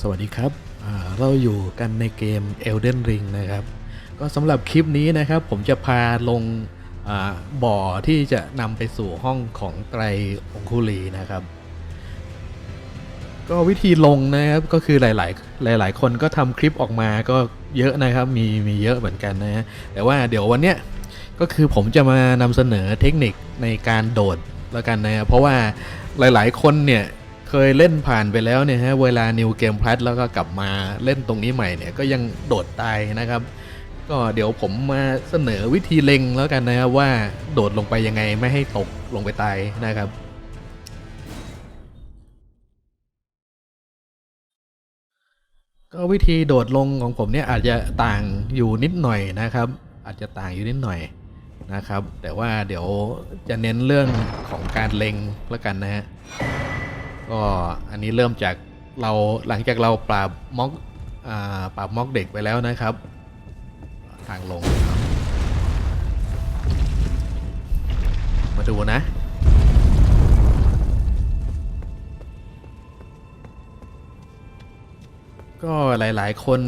สวัสดีครับ เราอยู่กันในเกม Elden Ring นะครับ ก็สำหรับคลิปนี้นะครับ ผมจะพาลงาบ่อที่จะนำไปสู่ห้องของไตรองคุลีนะครับ ก็วิธีลงนะครับก็คือหลาย ๆ หลาย ๆ คนก็ทำคลิปออกมาก็เยอะนะครับ มีมีเยอะเหมือนกันนะฮะแต่ว่าเดี๋ยววันเนี้ยก็คือผมจะมานำเสนอเทคนิคในการโดดแล้วกันนะเพราะว่าหลาย ๆ คนเนี่ย เคยเล่นผ่านไปแล้วเนี่ยฮะเวลา New Game Plus แล้วก็กลับมาเล่นตรงนี้ใหม่เนี่ยก็ยังโดดตายนะครับ ก็เดี๋ยวผมมาเสนอวิธีเล็งแล้วกันนะครับว่าโดดลงไปยังไงไม่ให้ตกลงไปตายนะครับก็วิธีโดดลงของผมเนี่ยอาจจะต่างอยู่นิดหน่อยนะครับ อาจจะต่างอยู่นิดหน่อยนะครับ แต่ว่าเดี๋ยวจะเน้นเรื่องของการเล็งแล้วกันนะฮะ ก็อันนี้เริ่มจากเราหลังจากเราปราบม็อกอปราบม็อกเด็กไปแล้วนะครับ ทางลงครับ มาดูนะ ก็หลายๆ คน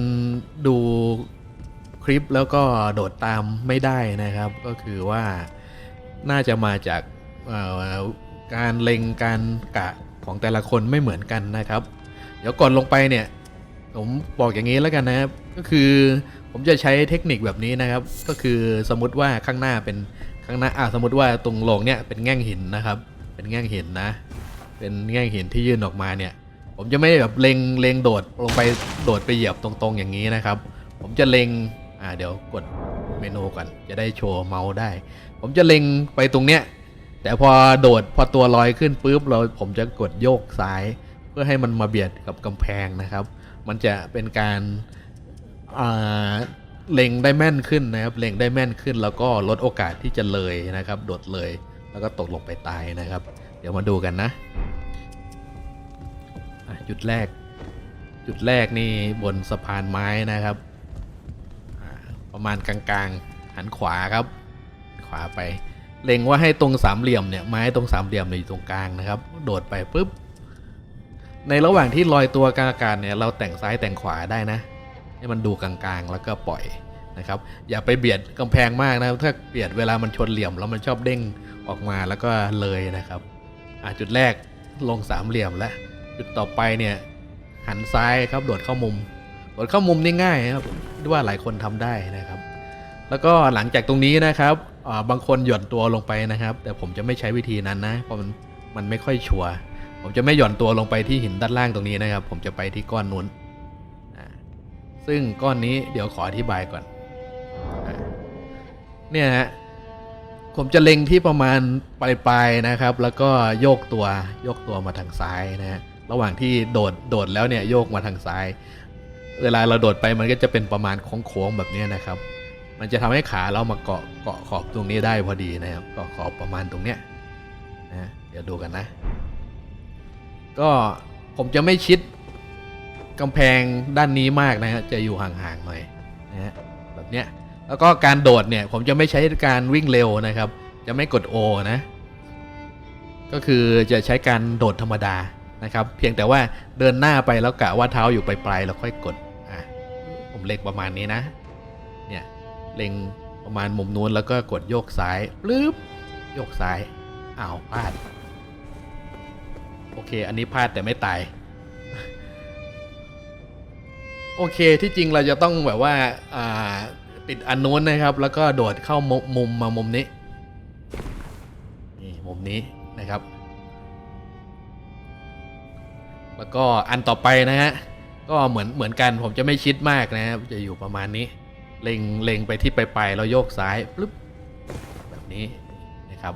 ดูคลิปแล้วก็โดดตามไม่ได้นะครับ ก็คือว่าน่าจะมาจากการเล็งการกะ ของแต่ละคนไม่เหมือนกันนะครับ เดี๋ยวก่อนลงไปเนี่ยผมบอกอย่างนี้แล้วกันนะครับ ก็คือผมจะใช้เทคนิคแบบนี้นะครับ ก็คือสมมติว่าข้างหน้าเป็นข้างหน้าอ่าสมมติว่าตรงโลงเนี่ยเป็นแง่งหินนะครับ เป็นแง่งหินนะ เป็นแง่งหินที่ยื่นออกมาเนี่ย ผมจะไม่แบบเล็งเล็งโดดลงไปโดดไปเหยียบตรงๆอย่างนี้นะครับ ผมจะเล็งอ่าเดี๋ยวกดเมนูก่อนจะได้โชว์เมาส์ได้ ผมจะเล็งไปตรงเนี้ย แต่พอโดดพอตัวลอยขึ้นปุ๊บเราผมจะกดโยกซ้าย เพื่อให้มันมาเบียดกับกำแพงนะครับ มันจะเป็นการเล็งได้แม่นขึ้นนะครับเล็งได้แม่นขึ้น แล้วก็ลดโอกาสที่จะเลยนะครับ โดดเลย แล้วก็ตกลงไปตายนะครับ เดี๋ยวมาดูกันนะจุดแรก จุดแรกนี่บนสะพานไม้นะครับประมาณกลางๆ หันขวาครับ ขวาไป เล็งว่าให้ตรงสามเหลี่ยมเนี่ยไม้ตรงสามเหลี่ยมเนี่ยอยู่ตรงกลางนะครับ โดดไปปุ๊บ ในระหว่างที่ลอยตัวกลางอากาศเนี่ยเราแต่งซ้ายแต่งขวาได้นะ ให้มันดูกลางๆ แล้วก็ปล่อยนะครับ อย่าไปเบียดกำแพงมากนะครับ ถ้าเบียดเวลามันชนเหลี่ยมแล้วมันชอบเด้งออกมาแล้วก็เลยนะครับอะจุดแรกลงสามเหลี่ยมแล้วจุดต่อไปเนี่ยหันซ้ายครับโดดเข้ามุมโดดเข้ามุมนี่ง่ายครับว่าหลายคนทำได้นะครับ แล้วก็หลังจากตรงนี้นะครับ บางคนหย่อนตัวลงไปนะครับ แต่ผมจะไม่ใช้วิธีนั้นนะเพราะมันมันไม่ค่อยชัวร์ผมจะไม่หย่อนตัวลงไปที่หินด้านล่างตรงนี้นะครับ ผมจะไปที่ก้อนนู้นซึ่งก้อนนี้เดี๋ยวขออธิบายก่อนอเนี่ยฮะผมจะเล็งที่ประมาณปลายๆนะครับ แล้วก็โยกตัวโยกตัวมาทางซ้ายนะฮะระหว่างที่โดดโดดแล้วเนี่ยโยกมาทางซ้าย เวลาเราโดดไปมันก็จะเป็นประมาณโค้งๆแบบนี้นะครับ มันจะทำให้ขาเรามาเกาะเกาะขอบตรงนี้ได้พอดีนะครับเกาะขอบประมาณตรงเนี้ยนะเดี๋ยวดูกันนะ ก็ผมจะไม่ชิดกำแพงด้านนี้มากนะฮะจะอยู่ห่างๆหน่อยนะฮะแบบเนี้ยแล้วก็การโดดเนี่ยผมจะไม่ใช้การวิ่งเร็วนะครับ จะไม่กด O นะ ก็คือจะใช้การโดดธรรมดานะครับ เพียงแต่ว่าเดินหน้าไปแล้วกะว่าเท้าอยู่ปลายๆแล้วค่อยกดอะผมเล็กประมาณนี้นะเนี่ย เล็งประมาณมุมนู้นแล้วก็กดโยกซ้ายปลื้บโยกซ้ายอ้าวพลาด โอเค อันนี้พลาดแต่ไม่ตาย โอเคที่จริงเราจะต้องแบบว่าปิดอันนู้นนะครับ แล้วก็โดดเข้ามุมมุมมามุมนี้นี่มุมนี้นะครับ แล้วก็อันต่อไปนะฮะก็เหมือนเหมือนกันผมจะไม่ชิดมากนะครับจะอยู่ประมาณนี้ เล็งเล็งไปที่ปลายๆแล้วโยกซ้ายปึ๊บแบบนี้นะครับ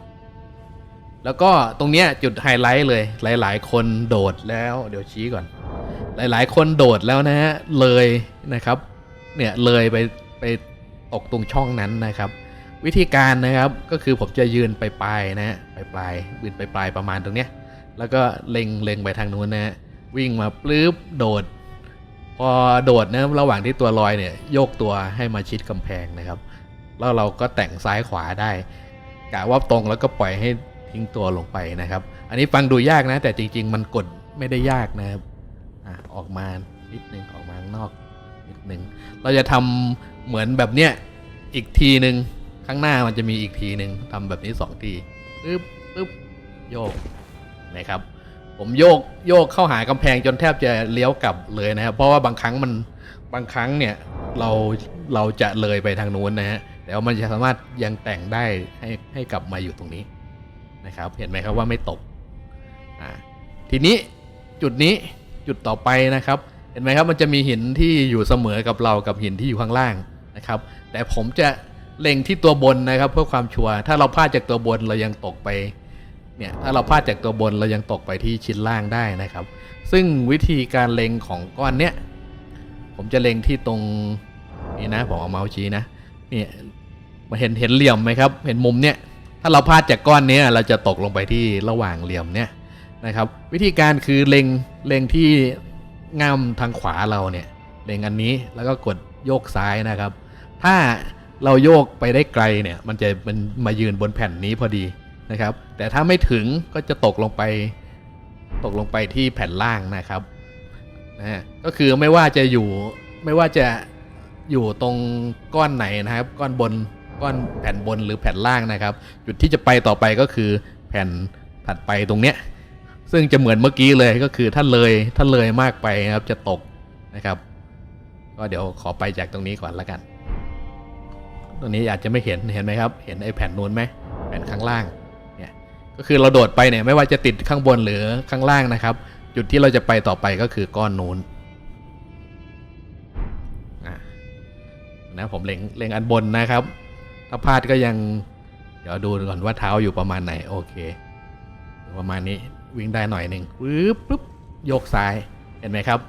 แล้วก็ตรงเนี้ยจุดไฮไลท์เลยหลาย ๆ คนโดดแล้วเดี๋ยวชี้ก่อน หลายๆ คนโดดแล้วนะฮะเลยนะครับ เนี่ยเลยไปไปตกตรงช่องนั้นนะครับ วิธีการนะครับก็คือผมจะยืนไปปลายๆนะฮะไปปลายๆยืนไปปลายๆประมาณตรงเนี้ยแล้วก็เล็งเล็งไปทางนู้นนะฮะวิ่งมาปลื้บโดด พอโดดนะระหว่างที่ตัวลอยเนี่ยโยกตัวให้มาชิดกำแพงนะครับ แล้วเราก็แต่งซ้ายขวาได้กะว่าตรงแล้วก็ปล่อยให้ทิ้งตัวลงไปนะครับ อันนี้ฟังดูยากนะ แต่จริง ๆ มันกดไม่ได้ยากนะครับอะออกมานิดนึงออกมาข้างนอกนิดนึงเราจะทำเหมือนแบบเนี้ยอีกทีหนึ่งข้างหน้ามันจะมีอีกทีหนึ่งทำแบบนี้สองทีปึ๊บปึ๊บโยกนะครับ ผมโยกโยกเข้าหากำแพงจนแทบจะเลี้ยวกลับเลยนะครับ เพราะว่าบางครั้งมันบางครั้งเนี่ยเราเราจะเลยไปทางนู้นนะฮะแต่ว่ามันจะสามารถยังแต่งได้ให้ให้กลับมาอยู่ตรงนี้นะครับ เห็นไหมครับว่าไม่ตกอ่าทีนี้จุดนี้จุดต่อไปนะครับ เห็นไหมครับมันจะมีหินที่อยู่เสมอกับเรากับหินที่อยู่ข้างล่างนะครับ แต่ผมจะเล็งที่ตัวบนนะครับ เพื่อความชัวร์ถ้าเราพลาดจากตัวบนเรายังตกไป เนี่ยถ้าเราพลาดจากตัวบนเรายังตกไปที่ชิ้นล่างได้นะครับ ซึ่งวิธีการเล็งของก้อนเนี้ยผมจะเล็งที่ตรงนี่นะผมเอาเมาส์ชี้นะเนี่ยมาเห็นเห็นเหลี่ยมไหมครับ เห็นมุมเนี้ยถ้าเราพลาดจากก้อนเนี้ยเราจะตกลงไปที่ระหว่างเหลี่ยมเนี้ยนะครับ วิธีการคือเล็งเล็งที่ง่ามทางขวาเราเนี่ยเล็งอันนี้แล้วก็กดโยกซ้ายนะครับ ถ้าเราโยกไปได้ไกลเนี่ย มันจะมันมายืนบนแผ่นนี้พอดี นะครับ แต่ถ้าไม่ถึงก็จะตกลงไปตกลงไปที่แผ่นล่างนะครับนะก็คือไม่ว่าจะอยู่ไม่ว่าจะอยู่ตรงก้อนไหนนะครับ ก้อนบนก้อนแผ่นบนหรือแผ่นล่างนะครับ จุดที่จะไปต่อไปก็คือแผ่นถัดไปตรงเนี้ยซึ่งจะเหมือนเมื่อกี้เลยก็คือถ้าเลยถ้าเลยมากไปนะครับจะตกนะครับ ก็เดี๋ยวขอไปจากตรงนี้ก่อนละกัน ตรงนี้อาจจะไม่เห็นเห็นไหมครับ เห็นไอ้แผ่นนู้นไหมแผ่นข้างล่าง ก็คือเราโดดไปเนี่ยไม่ว่าจะติดข้างบนหรือข้างล่างนะครับ จุดที่เราจะไปต่อไปก็คือก้อนนู้นนะผมเล็งเล็งอันบนนะครับ ถ้าพลาดก็ยัง เดี๋ยวดูก่อนว่าเท้าอยู่ประมาณไหน โอเค ประมาณนี้วิ่งได้หน่อยหนึ่งปึ๊บปุ๊บโยกซ้ายเห็นไหมครับ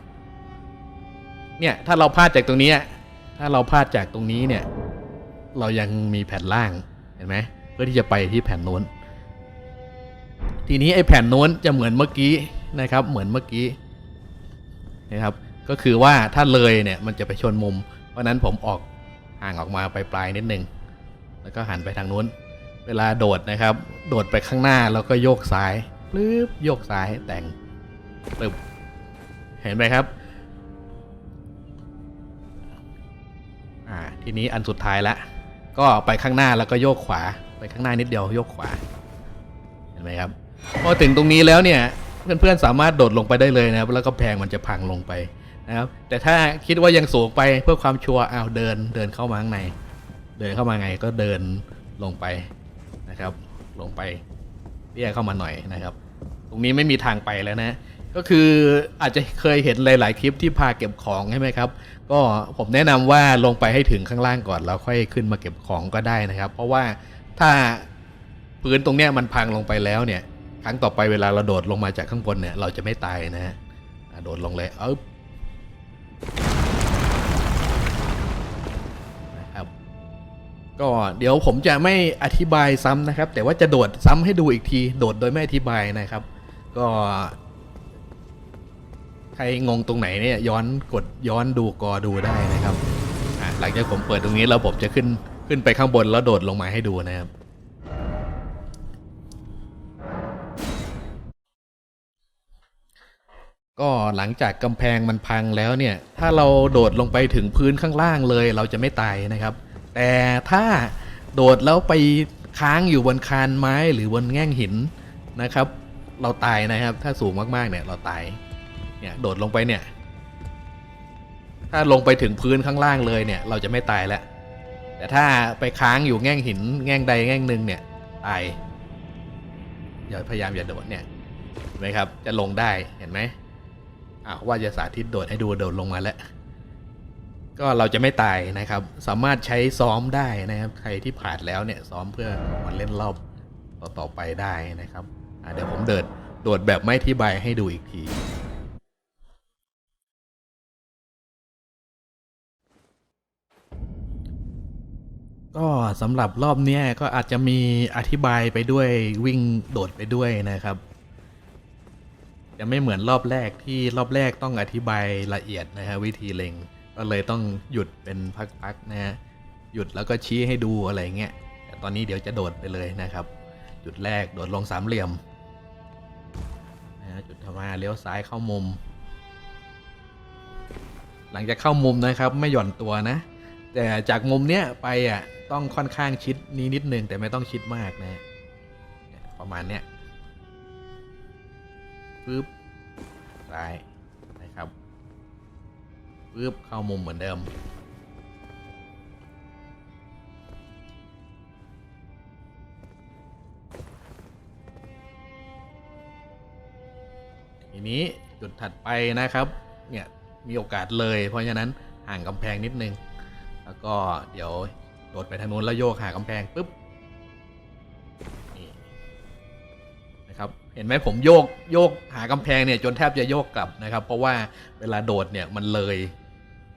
เนี่ยถ้าเราพลาดจากตรงนี้ ถ้าเราพลาดจากตรงนี้เนี่ย เรายังมีแผ่นล่างเห็นไหมเพื่อที่จะไปที่แผ่นนู้น ทีนี้ไอ้แผ่นนู้นจะเหมือนเมื่อกี้นะครับ เหมือนเมื่อกี้นะครับ ก็คือว่าถ้าเลยเนี่ยมันจะไปชนมุม เพราะนั้นผมออกห่างออกมาไปปลายนิดนึง แล้วก็หันไปทางนู้น เวลาโดดนะครับ โดดไปข้างหน้าแล้วก็โยกซ้ายปึ๊บโยกซ้ายแต่งปึ๊บเห็นไหมครับอ่าทีนี้อันสุดท้ายละ ก็ไปข้างหน้าแล้วก็โยกขวา ไปข้างหน้านิดเดียวโยกขวา เห็นไหมครับ พอถึงตรงนี้แล้วเนี่ยเพื่อนๆสามารถโดดลงไปได้เลยนะครับแล้วก็แพงมันจะพังลงไปนะครับ แต่ถ้าคิดว่ายังสูงไปเพื่อความชัวร์อ้าวเดินเดินเข้ามาข้างใน เดินเข้ามาไงก็เดินลงไปนะครับ ลงไปเรียกเข้ามาหน่อยนะครับ ตรงนี้ไม่มีทางไปแล้วนะ ก็คืออาจจะเคยเห็นหลาย ๆ คลิปที่พาเก็บของใช่ไหมครับ ก็ผมแนะนำว่าลงไปให้ถึงข้างล่างก่อนแล้วค่อยขึ้นมาเก็บของก็ได้นะครับ เพราะว่าถ้าพื้นตรงเนี้ยมันพังลงไปแล้วเนี่ย ครั้งต่อไปเวลาเราโดดลงมาจากข้างบนเนี่ย เราจะไม่ตายนะฮะโดดลงเลยเอ๊บนะครับ ก็เดี๋ยวผมจะไม่อธิบายซ้ำนะครับ แต่ว่าจะโดดซ้ำให้ดูอีกที โดดโดยไม่อธิบายนะครับ ก็ ใครงงตรงไหนเนี่ย ย้อนกดย้อนดูกอดูได้นะครับหลังจากผมเปิดตรงนี้แล้วผมจะขึ้นขึ้นไปข้างบนแล้วโดดลงมาให้ดูนะครับ ก็หลังจากกำแพงมันพังแล้วเนี่ย ถ้าเราโดดลงไปถึงพื้นข้างล่างเลยเราจะไม่ตายนะครับ แต่ถ้าโดดแล้วไปค้างอยู่บนคานไม้หรือบนแง่งหินนะครับ เราตายนะครับ ถ้าสูงมากๆเนี่ยเราตายเนี่ยโดดลงไปเนี่ย ถ้าลงไปถึงพื้นข้างล่างเลยเนี่ย เราจะไม่ตายแล้วแต่ถ้าไปค้างอยู่แง่งหิน แง่งใดแง่งหนึ่งเนี่ยตายอย่าพยายามอย่าโดดเนี่ยเห็นไหมครับ จะลงได้เห็นไหม อ่าว่าจะสาธิตโดดให้ดูโดดลงมาแล้ว ก็เราจะไม่ตายนะครับ สามารถใช้ซ้อมได้นะครับ ใครที่ผ่านแล้วเนี่ยซ้อมเพื่อมาเล่นรอบต่อๆไปได้นะครับเดี๋ยวผมเดินโดดแบบไม่อธิบให้ดูอีกทีก็สำหรับรอบนี้ก็อาจจะมีอธิบายไปด้วยวิ่งโดดไปด้วยนะครับ จะไม่เหมือนรอบแรกที่รอบแรกต้องอธิบายละเอียดนะฮะวิธีเล็ง ก็เลยต้องหยุดเป็นพักๆนะฮะหยุดแล้วก็ชี้ให้ดูอะไรเงี้ยแต่ตอนนี้เดี๋ยวจะโดดไปเลยนะครับ จุดแรกโดดลงสามเหลี่ยมนะฮะจุดทำมาเลี้ยวซ้ายเข้ามุม หลังจากเข้ามุมนะครับไม่หย่อนตัวนะ แต่จากมุมเนี้ยไปอะต้องค่อนข้างชิดนี้นิดนึงแต่ไม่ต้องชิดมากนะประมาณเนี้ย ปึ๊บซ้ายนะครับปึ๊บเข้ามุมเหมือนเดิม ทีนี้จุดถัดไปนะครับ เนี่ย มีโอกาสเลย เพราะฉะนั้นห่างกำแพงนิดนึง แล้วก็เดี๋ยวโดดไปทางนู้นแล้วโยกหากำแพงปุ๊บ นะครับเห็นไหมผมโยกโยกหากำแพงเนี่ยจนแทบจะโยกกลับนะครับ เพราะว่าเวลาโดดเนี่ยมันเลย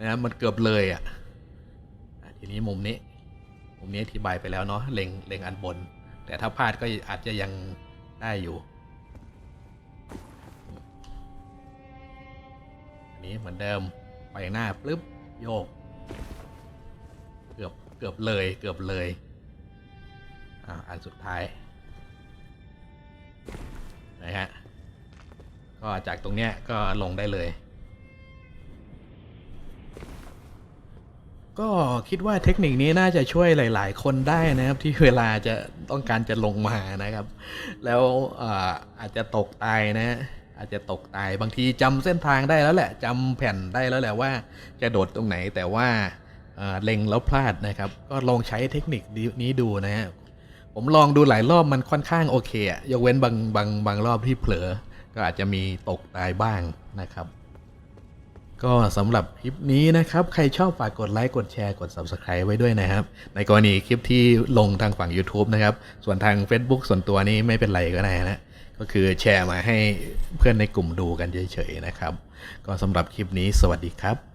นะมันเกือบเลยอะอะทีนี้มุมนี้มุมนี้อธิบายไปแล้วเนาะเล็งเล็งอันบน แต่ถ้าพลาดก็อาจจะยังได้อยู่อันนี้เหมือนเดิมไปหน้าปึ๊บโยก เกือบเกือบเลยเกือบเลยอ่าอันสุดท้าย นะฮะก็จากตรงเนี้ยก็ลงได้เลย ก็คิดว่าเทคนิคนี้น่าจะช่วยหลาย ๆ คนได้นะครับที่เวลาจะต้องการจะลงมานะครับ แล้วเอ่อาจจะตกตายนะอาจจะตกตายบางทีจำเส้นทางได้แล้วแหละจำแผ่นได้แล้วแหละว่าจะโดดตรงไหนแต่ว่าเอ่อเล็งแล้วพลาดนะครับ ก็ลองใช้เทคนิคนี้ดูนะฮะ ผมลองดูหลายรอบมันค่อนข้างโอเคอะยกเว้นบางบางบางรอบที่เผลอ ก็อาจจะมีตกตายบ้างนะครับ ก็สำหรับคลิปนี้นะครับ ใครชอบฝากกดไลค์ กดแชร์ กด Subscribe ไว้ด้วยนะครับ ในกรณีคลิปที่ลงทางฝั่ง YouTube นะครับ ส่วนทาง Facebook ส่วนตัวนี้ไม่เป็นไรก็ได้นะ ก็คือแชร์มาให้เพื่อนในกลุ่มดูกันเฉยๆนะครับ ก็สำหรับคลิปนี้สวัสดีครับ